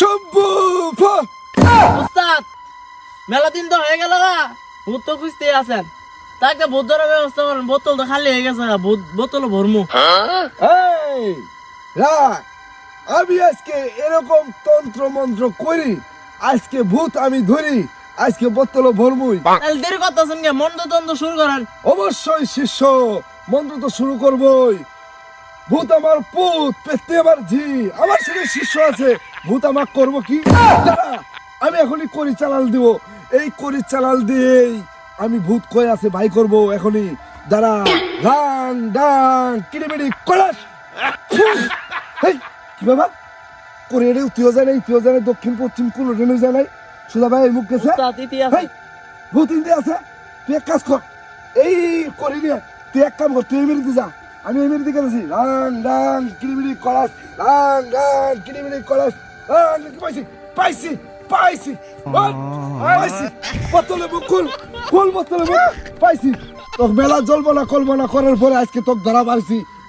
শম্ভু মেলা দিন তো হয়ে গেল না ভূত তো খুঁজতে আছেন। তা একটা ভূত ধরার ব্যবস্থা করেন বোতল তো খালি হয়ে গেছে ভূত বোতল ভরমু। এই রাখ আমি আজকে এরকম তন্ত্র মন্ত্র করি আজকে ভূত আমি ধরি আজকে বোতল ভরমুই। দেরি করতেছেন কে? মন্দ তন্দ শুরু করেন। অবশ্যই শিষ্য মন্ত্র তো শুরু করবই। ভূত আমার পুত পেতে আমার ঝি আমার সাথে শিষ্য আছে। ভূত আমার করব কি? আমি এখনই করি চালাল দিব। এই করি চালাল দিয়েই আমি ভূত কই আছে ভাই করব এখনই। দাঁড়া ডাং ডাং কিড়িমিড়ি কলাস এই কি বাবা করে এটা উত্তীয় যায় না ইতিও দক্ষিণ পশ্চিম কোন রেণু যায় নাই সুদা ভাই মুখ গেছে? ভূত ইন্দি আছে? তুই এক কাজ কর। এই করি নিয়ে তুই এক কাম কর তুই এমির দিকে যা। আমি এমির দিকে যাচ্ছি রাং রাং কিরিমিরি কলাস রাং রাং কিরিমিরি কলাস রাং পাইছি পাইছি পাইছি। বল, পাইছি। বোতলে মুখ খুল খুল বোতলে মুখ। পাইছি। তোর বেলা জ্বলবো না কলবো না করার পরে আজকে তোকে ধরা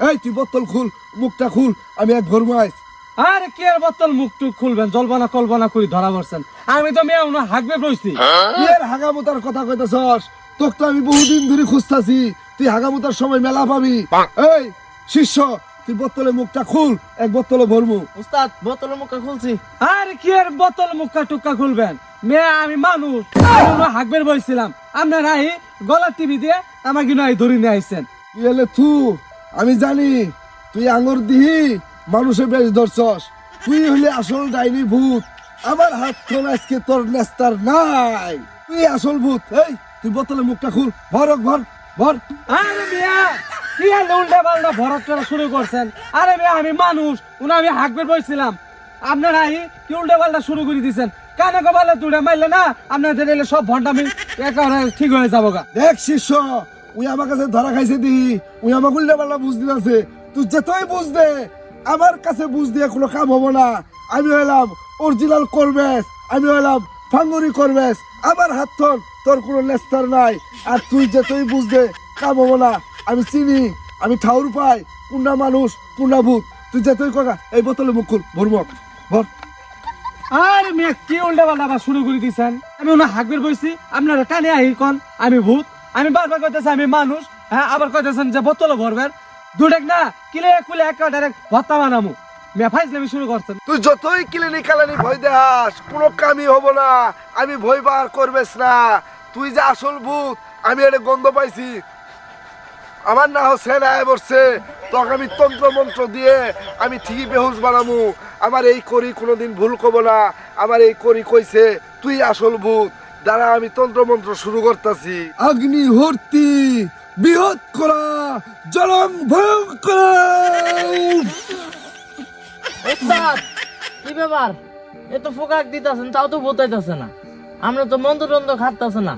এই তুই বোতল খুল মুখটা খুল আমি এক আইস আরে কি আর বোতল মুখ টুক খুলবেন? জলবানা কল্পনা করে ধরা পড়ছেন আমি তো মেয়ে না হাঁকবে বসছি এর হাগামুতার কথা কইতেছস? তোকে তো আমি বহুদিন ধরে খুঁজতাছি। তুই হাগামুতার সময় মেলা পাবি। এই শিষ্য তুই বোতলে মুখটা খুল এক বোতলে ভরমু। উস্তাদ বোতলের মুখটা খুলছি। আর কি আর বোতল মুখটা টুকা খুলবেন? মেয়ে আমি মানুষ। আমি না হাঁকবে বসছিলাম আপনার আই গলার টিভি দিয়ে আমাকে নয় ধরে নিয়ে আইছেন। তুই এলে থু আমি জানি তুই আঙুর দিহি মানুষে বেশ ধরছস। তুই হলে আসল ডাইনি ভূত। আমার হাত তোর আজকে তোর নেস্তার নাই। তুই আসল ভূত। এই তুই বোতলে মুখটা খুল। ভরক ভর ভর। আরে মিয়া! কি আর উল্টা পাল্টা ভরত করা শুরু করছেন? আরে মিয়া আমি মানুষ, উনি আমি হাঁকবে বসছিলাম আপনার আই কি উল্টা পাল্টা শুরু করে দিছেন? কানে কপালে তুড়ে মারলে না? আপনাদের এলে সব ভন্ডামি একেবারে ঠিক হয়ে যাব গা। দেখ, শিষ্য উই আমার কাছে ধরা খাইছে দি। উই আমাকে উল্টা পাল্টা বুঝ দিতেছে। তুই যেতই বুঝ দে, আমার কাছে বুঝ দিয়ে কোনো কাম হব না। আমি হইলাম অরিজিনাল করবেস আমি হইলাম ফাঙ্গুরি করবেস আমার হাত তোর কোনো লেস্তার নাই। আর তুই যেতই বুঝ দে, কাম হব না। আমি চিনি আমি ঠাউর পাই কোনটা মানুষ কোনটা ভূত। তুই যেতই কগা এই বোতলে মুখ খুল ভরমক। ভর। আরে মেয়ে কি উল্টা পাল্টা আবার শুরু করে দিছেন? আমি ওনা হাকবের বইছি আপনারা কানে আহি কন আমি ভূত আমি বারবার কইতেছি আমি মানুষ হ্যাঁ আবার কইতেছেন যে বোতল ভরবেন। দুটেক না কিলে কুলে একটা ডাইরেক্ট ভত্তা বানামু। ফাইজলামি শুরু করছেন। তুই যতই ক্লিনিক কালানি ভয় দেহাস কোনো কামই হব না আমি ভয় বার করবেস না। তুই যে আসল ভূত আমি এটা গন্ধ পাইছি। আমার না হচ্ছে না বসছে। তোকে আমি তন্ত্র মন্ত্র দিয়ে আমি ঠিকই বেহুশ বানামু। আমার এই করি কোনোদিন ভুল কব না। আমার এই করি কইছে তুই আসল ভূত। দ্বারা আমি তন্ত্র মন্ত্র শুরু করতেছি। অগ্নি হর্তি বৃহৎ করা জলং ভয়ঙ্কর কি ব্যাপার? এ তো ফোকাক দিতেছেন তাও তো বোতাইতেছে না। আমরা তো মন্দ টন্দ খাটতেছে না।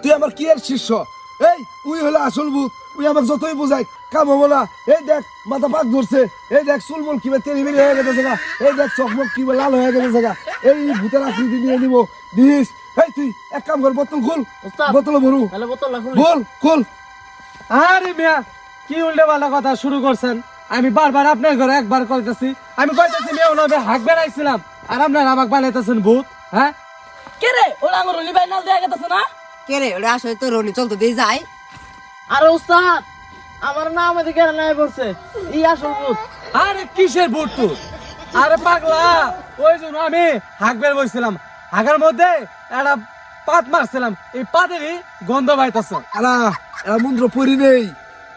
তুই আমার কি আর শিষ্য? এই উই হলো আসল ভূত উই আমাকে যতই বোঝাই কাম হব না। এই দেখ মাথা পাক ধরছে। এই দেখ চুলমুল কিবা তেরি বেরি হয়ে গেছে গা এই দেখ চকমক কিবা লাল হয়ে গেছে গা এই ভূতের আকৃতি নিয়ে নিব। দিস এই তুই এক কাম কর বোতল খুল। ওস্তাদ বোতল ভরু। তাহলে বোতল খুলি। বল খুল। আরে মিয়া কি উল্টে পাল্টা কথা শুরু করছেন? আমি বারবার আপনার ঘরে একবার কইতেছি। আমি কইতেছি মেয়ে ওনাবে হাক বেড়াইছিলাম। আর আপনার আমাকে বানাইতেছেন ভূত হ্যাঁ? কে রে? ওরা আমার রলি বাইনাল দেয়া গেছে না? কে রে? আসলে তো রনি চলতে দিয়ে যায়। আরে ওস্তাদ আমার নাম এদিকে নাই পড়ছে ই আসল ভূত। আরে কিসের ভূত তুই আরে পাগলা ওই জন্য আমি হাক বের বসছিলাম হাগের মধ্যে একটা পাত মারছিলাম। এই পাতেরই গন্ধ পাইতেছে। আরা এরা মন্ত্র পড়ি নেই।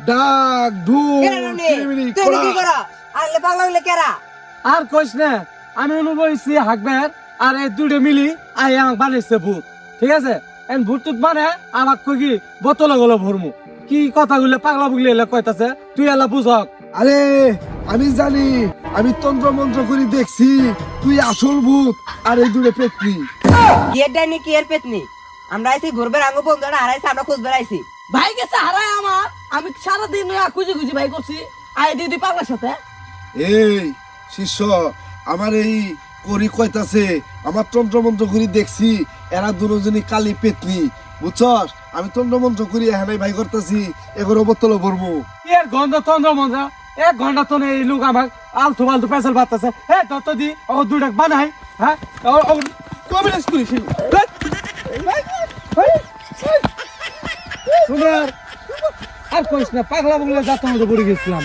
ডাক। কর আরে পাগলা হইলে কেরা? আর কইস না আমি অনুভবছি হাকবের আর এই দুটো মিলি আই আমাকে বানাইছে ভূত। ঠিক আছে? এন ভূত টুত মানে আমাক কই কি বোতলে গলো ভরমু। কি কথাগুলো পাগলা বুগলি এলে কইতাছে? তুই এলা বুঝক। আরে আমি জানি আমি তন্ত্র মন্ত্র করে দেখছি তুই আসল ভূত আর এই দূরে পেতনি। কি এর ডাইনি কি এর পেতনি? আমরা আইছি ঘুরবে রাঙ্গ বন্ধুরা হারাইছি আমরা খুঁজবে আইছি। ভাই গেছে হারায় আমার। আমি সারাদিন খুঁজি খুঁজি ভাই করছি। আই দিদি পাগলার সাথে। এই শিষ্য আমার এই করি কয়তাছে আমার তন্ত্র মন্ত্র করি দেখছি এরা দুজনই কালি পেতনি বুঝছস? আমি তন্দ্রমন্ত্র করি এখানে ভাই করতেছি এগোর অবতলে ভরবো এর গন্ধ তন্দ্রমন্ত্র, এক ঘণ্টা তো এই লোক আমার আলতু বালতু পেসাল বাতাছে হে, দত্ত দি, ও দুইটা বানাই হ্যাঁ? কবিরাজ করিস আর কইস না, পাগলা পাগলা যাতে মতো পড়ে গেছিলাম